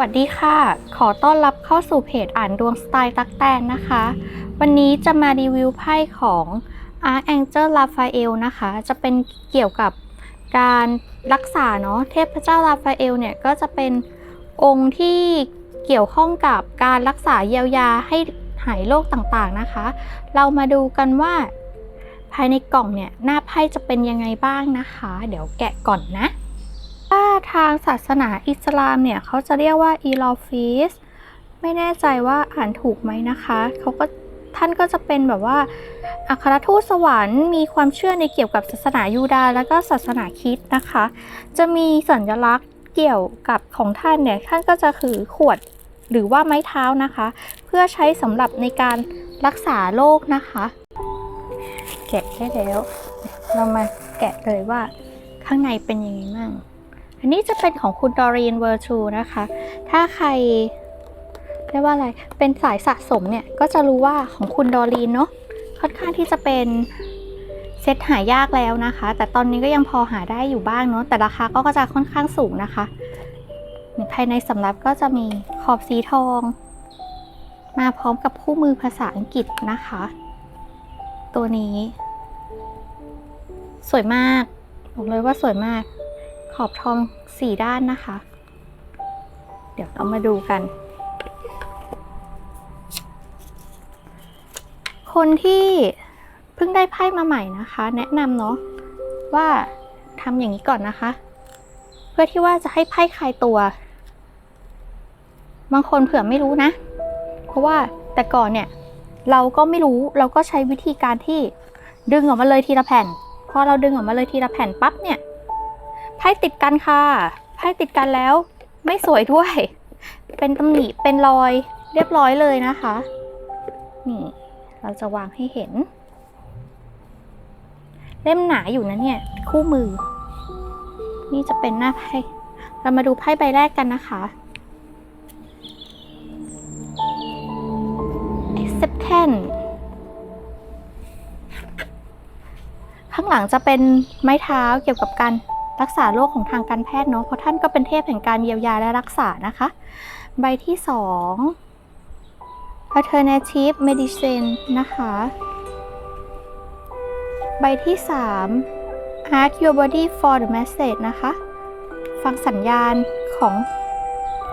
สวัสดีค่ะ ขอต้อนรับเข้าสู่เพจอ่านดวงสไตล์ตักแตนนะคะ วันนี้จะมารีวิวไพ่ของ Archangel Raphael นะคะ จะเป็นเกี่ยวกับการรักษาเนาะ เทพเจ้าราฟาเอลเนี่ยก็จะเป็นองค์ที่เกี่ยวข้องกับการรักษาเยียวยาให้หายโรคต่างๆนะคะ เรามาดูกันว่า ภายในกล่องเนี่ยหน้าไพ่จะเป็นยังไงบ้างนะคะ เดี๋ยวแกะก่อนนะ ทางศาสนาอิสลามเนี่ยเขาจะเรียกว่าอีลอฟิสไม่แน่ใจว่าอ่านถูกไหมนะคะเขาก็ท่านก็จะเป็นแบบว่าอัครทูตสวรรค์มีความเชื่อในเกี่ยวกับศาสนายูดาห์แล้วก็ศาสนาคริสต์นะคะ จะมีสัญลักษณ์เกี่ยวกับของท่านเนี่ยท่านก็จะถือขวดหรือว่าไม้เท้านะคะ เพื่อใช้สำหรับในการรักษาโรคนะคะ แกะได้แล้ว เรามาแกะเลยว่าข้างในเป็นยังไงบ้าง อันนี้จะเป็นของคุณดอรีนเวอร์ชูนะคะ ถ้าใครเรียกว่าอะไร เป็นสายสะสมเนี่ย ก็จะรู้ว่าของคุณดอรีนเนาะ ค่อนข้างที่จะเป็นเซตหายากแล้วนะคะ แต่ตอนนี้ก็ยังพอหาได้อยู่บ้างเนาะ แต่ราคาก็จะค่อนข้างสูงนะคะ ภายในสำรับก็จะมีขอบสีทอง มาพร้อมกับคู่มือภาษาอังกฤษนะคะ ตัวนี้ สวยมาก บอกเลยว่าสวยมาก ขอบทองสี่ด้านนะคะ เดี๋ยวเรามาดูกัน คนที่เพิ่งได้ไพ่มาใหม่นะคะ แนะนำเนาะว่าทำอย่างนี้ก่อนนะคะ เพื่อที่ว่าจะให้ไพ่คลายตัว บางคนเผื่อไม่รู้นะ เพราะว่าแต่ก่อนเนี่ยเราก็ไม่รู้เราก็ใช้วิธีการที่ดึงออกมาเลยทีละแผ่น พอเราดึงออกมาเลยทีละแผ่นปั๊บเนี่ย ไพ่ติดกันค่ะไพ่ติดกันแล้ว ไม่สวยด้วย เป็นตำหนิเป็นรอยเรียบร้อยเลยนะคะ นี่ เราจะวางให้เห็น เล่มหนาอยู่นะเนี่ย คู่มือ นี่จะเป็นหน้าไพ่เรามาดูไพ่ใบแรกกันนะคะ acceptance ข้างหลังจะเป็นไม้เท้าเกี่ยวกับการ รักษาโรคของทางการแพทย์เนาะเพราะท่านก็เป็นเทพแห่งการเยียวยาและรักษานะคะ ใบที่ 2 alternative medicine นะคะ ใบที่ 3 ask your body for the message นะคะ ฟังสัญญาณของ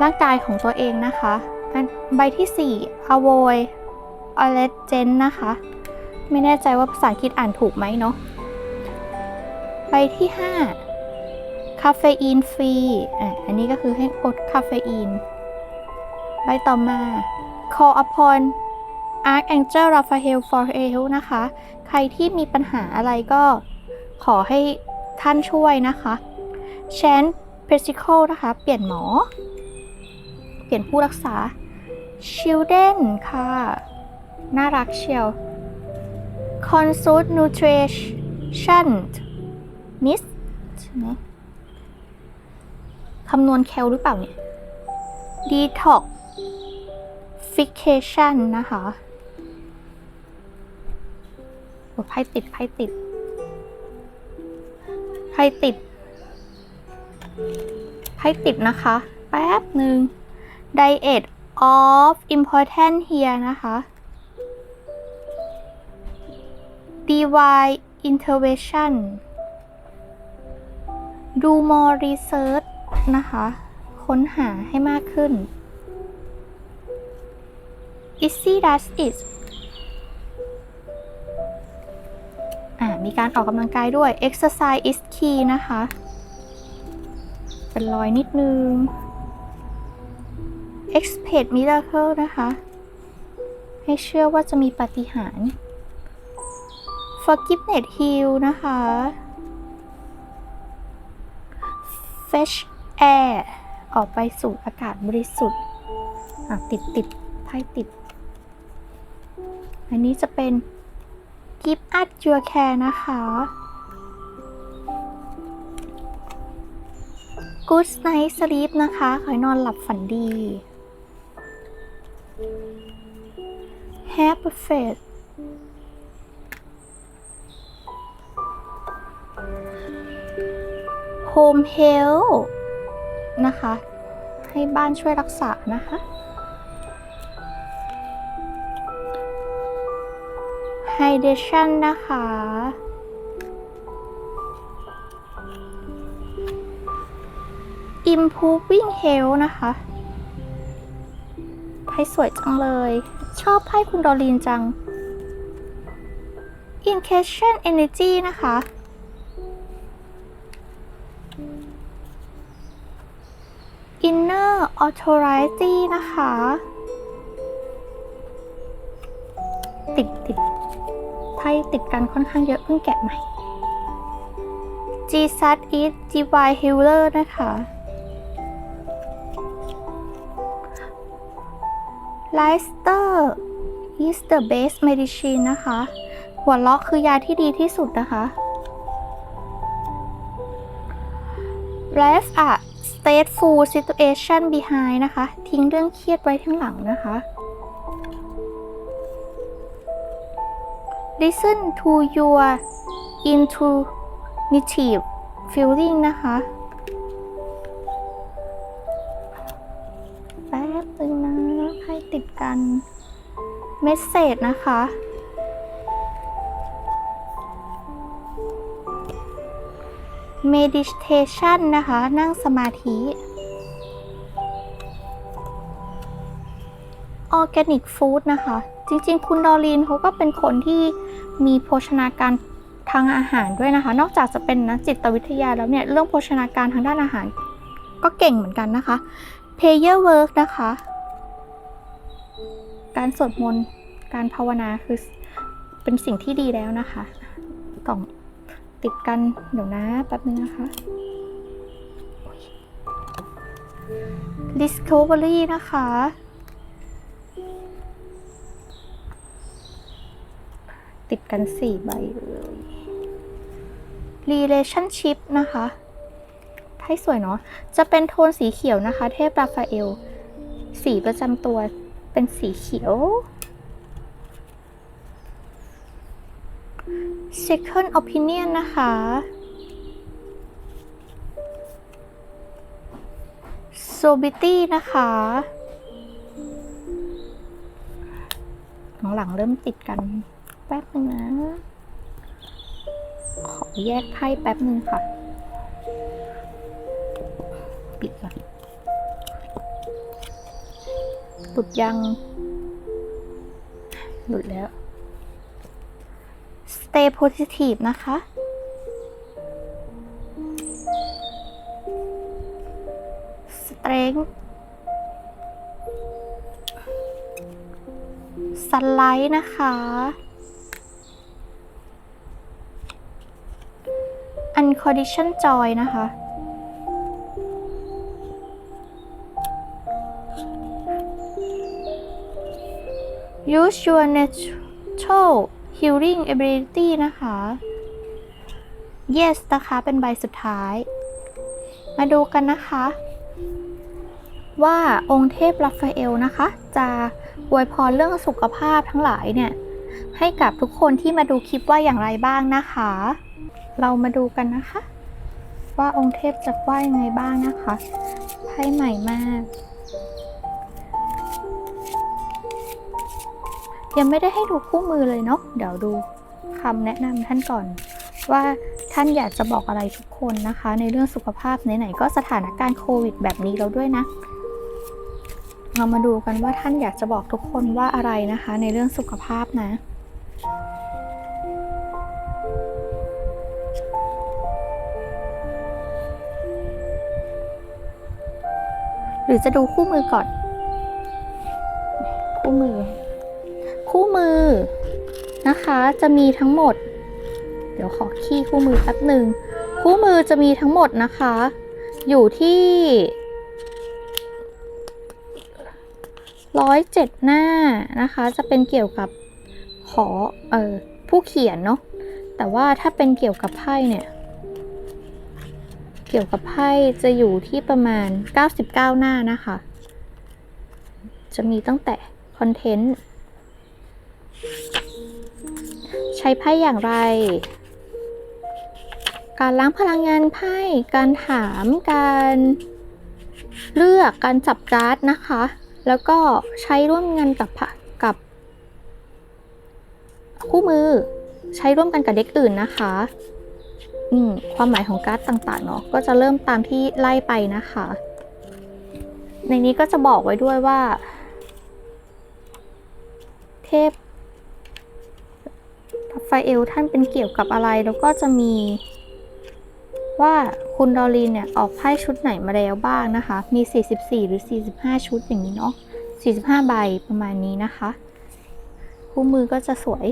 ร่างกายของตัวเองนะคะอันใบที่ 4 avoid allergen นะคะ ไม่แน่ใจว่าภาษาอังกฤษอ่านถูกไหมเนาะใบที่ 5าเฟอีนฟรี อะ อันนี้ก็คือให้อดคาเฟอีน ใบต่อมา call upon Archangel Raphael for help นะคะ ใครที่มีปัญหาอะไรก็ขอให้ท่านช่วยนะคะ Chant p e r s i c l นะคะ เปลี่ยนหมอ เปลี่ยนผู้รักษา Children ค่ะ น่ารักเชียว Consult Nutrition Miss ใช่ไหม คำนวณแคลหรือเปล่าเนี่ย Detoxification นะคะโอ้ไพ่ติดไพ่ติดไพ่ติดไพ่ติดนะคะ แป๊บหนึ่ง Diet of important here นะคะ Divine intervention do more research นะคะ ค้นหาให้มากขึ้น easy does it อ่ามีการออกกำลังกายด้วย exercise is key นะคะ เป็นรอยนิดนึง expect miracle นะคะ ให้เชื่อว่าจะมีปาฏิหาริย์ forgiveness heal นะคะ fresh air ออกไปสู่อากาศบริสุทธิ์ติดติดไพ่ติด อันนี้จะเป็น give us your care นะคะ good night sleep นะคะ ขอให้นอนหลับฝันดี have a faith home health นะคะ ให้บ้านช่วยรักษานะคะ Hydration นะคะ Improving Health นะคะไพ่สวยจังเลย ชอบไพ่คุณดอลีนจัง Incation Energy นะคะ Inner Authority นะคะ ติดติดไพ่ติดกันค่อนข้างเยอะเพิ่งแกะใหม่ G s a t is Divine Healer นะคะ l i s t e r is the best medicine นะคะ หัวเราะคือยาที่ดีที่สุดนะคะ left a stateful situation behind นะคะ ทิ้งเรื่องเครียดไว้ข้างหลังนะคะ listen to your intuitive feeling นะคะแป๊บนึงนะให้ติดกัน เมสเซจนะคะ meditation นะคะ นั่งสมาธิ organic food นะคะ จริงๆ คุณดอรีนเขาก็เป็นคนที่มีโภชนาการทางอาหารด้วยนะคะ นอกจากจะเป็นนักจิตวิทยาแล้วเนี่ย เรื่องโภชนาการทางด้านอาหาร ก็เก่งเหมือนกันนะคะ prayer work นะคะ การสวดมนต์ การภาวนาคือเป็นสิ่งที่ดีแล้วนะคะต้อง ติดกันเดี๋ยวนะแป๊บนึงนะคะ discovery นะคะ ติดกันสี่ใบเลย relationship นะคะไพ่สวยเนาะ จะเป็นโทนสีเขียวนะคะ เทพราฟาเอล สีประจำตัวเป็นสีเขียว second opinion นะคะ sobity นะคะ หลังๆเริ่มติดกันแป๊บนึงนะ ขอแยกไพ่แป๊บนึงค่ะ ปิดก่อนหลุดยัง หลุดแล้ว stay positive นะคะ strength สไลด์นะคะ uncondition joy นะคะ use your natural healing ability นะคะ yes นะคะเป็นใบสุดท้าย มาดูกันนะคะ ว่าองค์เทพราฟาเอลนะคะ จะอวยพรเรื่องสุขภาพทั้งหลายเนี่ย ให้กับทุกคนที่มาดูคลิปว่าอย่างไรบ้างนะคะ เรามาดูกันนะคะ ว่าองค์เทพจะว่ายังไงบ้างนะคะไพ่ใหม่มาก ยังไม่ได้ให้ดูคู่มือเลยเนาะเดี๋ยวดูคำแนะนำท่านก่อน ว่าท่านอยากจะบอกอะไรทุกคนนะคะ ในเรื่องสุขภาพไหนๆก็สถานการณ์โควิดแบบนี้แล้วด้วยนะ เรามาดูกันว่าท่านอยากจะบอกทุกคนว่าอะไรนะคะ ในเรื่องสุขภาพนะหรือจะดูคู่มือก่อน คู่มือคู่มือ นะคะ จะมีทั้งหมด เดี๋ยวขอขี้คู่มือแป๊บหนึ่งคู่มือจะมีทั้งหมดนะคะ อยู่ที่ร้อยเจ็ดหน้านะคะ จะเป็นเกี่ยวกับขอเออผู้เขียนเนาะแต่ว่าถ้าเป็นเกี่ยวกับไพ่เนี่ย เกี่ยวกับไพ่จะอยู่ที่ประมาณ 99 หน้านะคะ จะมีตั้งแต่คอนเทนต์ ช้ไพ่อย่างไร การล้างพลังงานไพ่ การถาม การเลือก การจับการ์ดนะคะ แล้วก็ใช้ร่วมกันกับกับ คู่มือ ใช้ร่วมกันกับเด็กอื่นนะคะอืมความหมายของการ์ดต่างๆเนาะ ก็จะเริ่มตามที่ไล่ไปนะคะ ในนี้ก็จะบอกไว้ด้วยว่า เทพาเอลท่านเป็นเกี่ยวกับอะไร แล้วก็จะมีว่าคุณดอรีนเนี่ยออกไพ่ชุดไหนมาแล้วบ้างนะคะ มี 44 หรือ 45 ชุดอย่างนี้เนาะ 45 ใบประมาณนี้นะคะ คู่มือก็จะสวย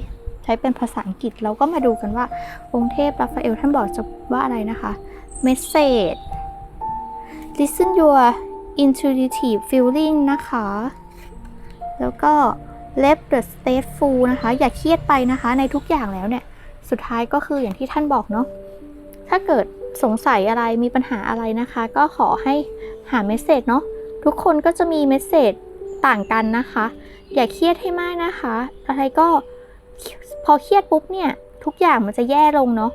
ใช้เป็นภาษาอังกฤษ เราก็มาดูกันว่า องค์เทพราฟาเอลท่านบอกจะว่าอะไรนะคะ Message Listen your intuitive feeling นะคะ แล้วก็ let the state full นะคะ อย่าเครียดไปนะคะ ในทุกอย่างแล้วเนี่ย สุดท้ายก็คืออย่างที่ท่านบอกเนาะ ถ้าเกิดสงสัยอะไร มีปัญหาอะไรนะคะ ก็ขอให้หาเมสเซจเนาะ ทุกคนก็จะมีเมสเซจต่างกันนะคะ อย่าเครียดให้มากนะคะ อะไรก็พอเครียดปุ๊บเนี่ย ทุกอย่างมันจะแย่ลงเนาะ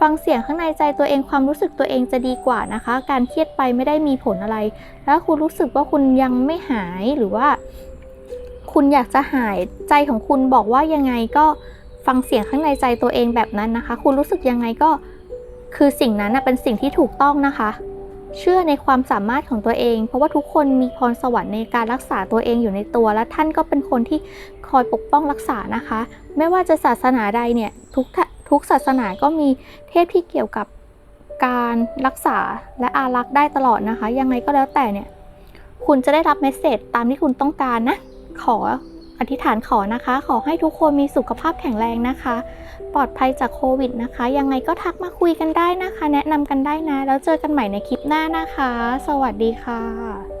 ฟังเสียงข้างในใจตัวเองความรู้สึกตัวเองจะดีกว่านะคะ การเครียดไปไม่ได้มีผลอะไร แล้วคุณรู้สึกว่าคุณยังไม่หายหรือว่า คุณอยากจะหายใจของคุณบอกว่ายังไงก็ฟังเสียงข้างในใจตัวเองแบบนั้นนะคะ คุณรู้สึกยังไงก็คือสิ่งนั้นเป็นสิ่งที่ถูกต้องนะคะ เชื่อในความสามารถของตัวเอง เพราะว่าทุกคนมีพรสวรรค์ในการรักษาตัวเองอยู่ในตัว และท่านก็เป็นคนที่คอยปกป้องรักษานะคะ ไม่ว่าจะศาสนาใดเนี่ยทุกทุกศาสนาก็มีเทพที่เกี่ยวกับการรักษาและอารักษ์ได้ตลอดนะคะ ยังไงก็แล้วแต่เนี่ย คุณจะได้รับเมสเซจตามที่คุณต้องการนะ ขออธิษฐานขอนะคะ ขอให้ทุกคนมีสุขภาพแข็งแรงนะคะ ปลอดภัยจากโควิดนะคะ ยังไงก็ทักมาคุยกันได้นะคะ แนะนำกันได้นะ แล้วเจอกันใหม่ในคลิปหน้านะคะ สวัสดีค่ะ